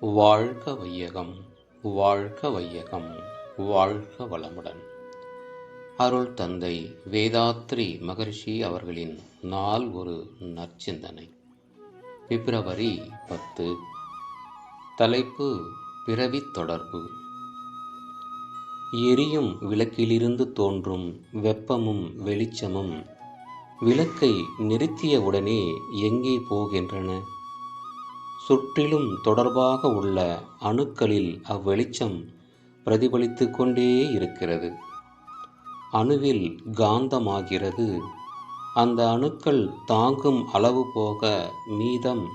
வாழ்க வையகம் வாழ்க வையகம் வாழ்க வளமுடன். அருள் தந்தை வேதாத்ரி மகரிஷி அவர்களின் நாள் ஒரு நற்சிந்தனை. பிப்ரவரி பத்து. தலைப்பு பிறவித் தொடர்பு. எரியும் விளக்கிலிருந்து தோன்றும் வெப்பமும் வெளிச்சமும் விளக்கை நிறுத்தியவுடனே எங்கே போகின்றன? சுற்றிலும் தொடர்பாக உள்ள அணுக்களில் அவ்வெளிச்சம் பிரதிபலித்து கொண்டே இருக்கிறது. அணுவில் காந்தமாகிறது. அந்த அணுக்கள் தாங்கும் அளவு போக மீதம்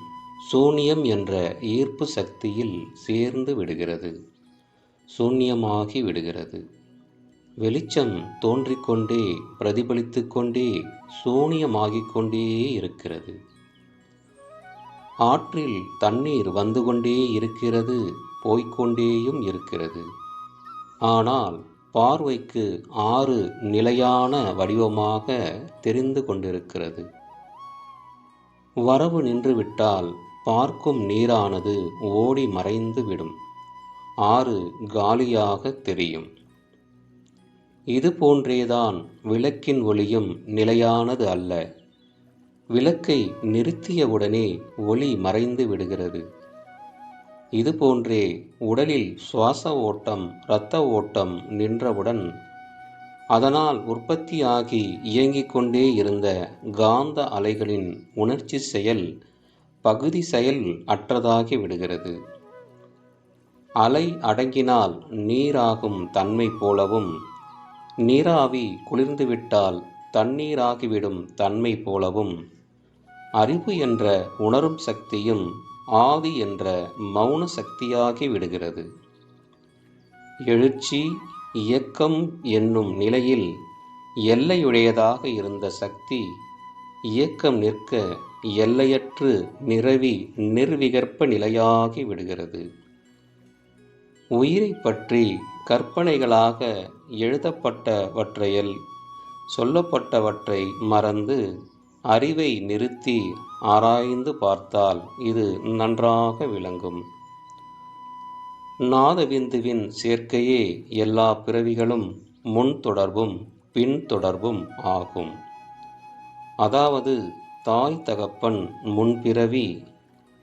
சூன்யம் என்ற ஈர்ப்பு சக்தியில் சேர்ந்து விடுகிறது. சூன்யமாகி விடுகிறது. வெளிச்சம் தோன்றிக்கொண்டே பிரதிபலித்து கொண்டே சூனியமாகிக் கொண்டே இருக்கிறது. ஆற்றில் தண்ணீர் வந்து கொண்டே இருக்கிறது போய்க்கொண்டேயும் இருக்கிறது. ஆனால் பார்வைக்கு ஆறு நிலையான வடிவமாக தெரிந்து கொண்டிருக்கிறது. வரவு நின்றுவிட்டால் பார்க்கும் நீரானது ஓடி மறைந்து விடும். ஆறு காலியாக தெரியும். இது போன்றேதான் விளக்கின் ஒளியும் நிலையானது அல்ல. விளக்கை நிறுத்தியவுடனே ஒளி மறைந்து விடுகிறது. இதுபோன்றே உடலில் சுவாச ஓட்டம் இரத்த ஓட்டம் நின்றவுடன் அதனால் உற்பத்தியாகி இயங்கிக் கொண்டே இருந்த காந்த அலைகளின் உணர்ச்சி செயல் பகுதி செயல் அற்றதாகி விடுகிறது. அலை அடங்கினால் நீராகும் தன்மை போலவும் நீராவி குளிர்ந்துவிட்டால் தண்ணீராகிவிடும் தன்மை போலவும் அறிவு என்ற உணரும் சக்தியும் ஆதி என்ற மௌன சக்தியாகி விடுகிறது. எழுச்சி இயக்கம் என்னும் நிலையில் எல்லையுடையதாக இருந்த சக்தி இயக்கம் நிற்க எல்லையற்று நிறவி நிர்விகற்ப நிலையாகி விடுகிறது. உயிரை பற்றி கற்பனைகளாக எழுதப்பட்டவற்றையல் சொல்லப்பட்டவற்றை மறந்து அறிவை நிறுத்தி ஆராய்ந்து பார்த்தால் இது நன்றாக விளங்கும். நாதவிந்துவின் சேர்க்கையே எல்லா பிறவிகளும் முன் தொடர்பும் பின் தொடர்பும் ஆகும். அதாவது தாய் தகப்பன் முன்பிறவி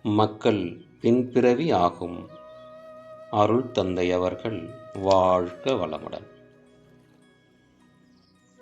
மக்கள் பின்பிறவி ஆகும். அருள் தந்தை அவர்கள் வாழ்க வளமுடன்.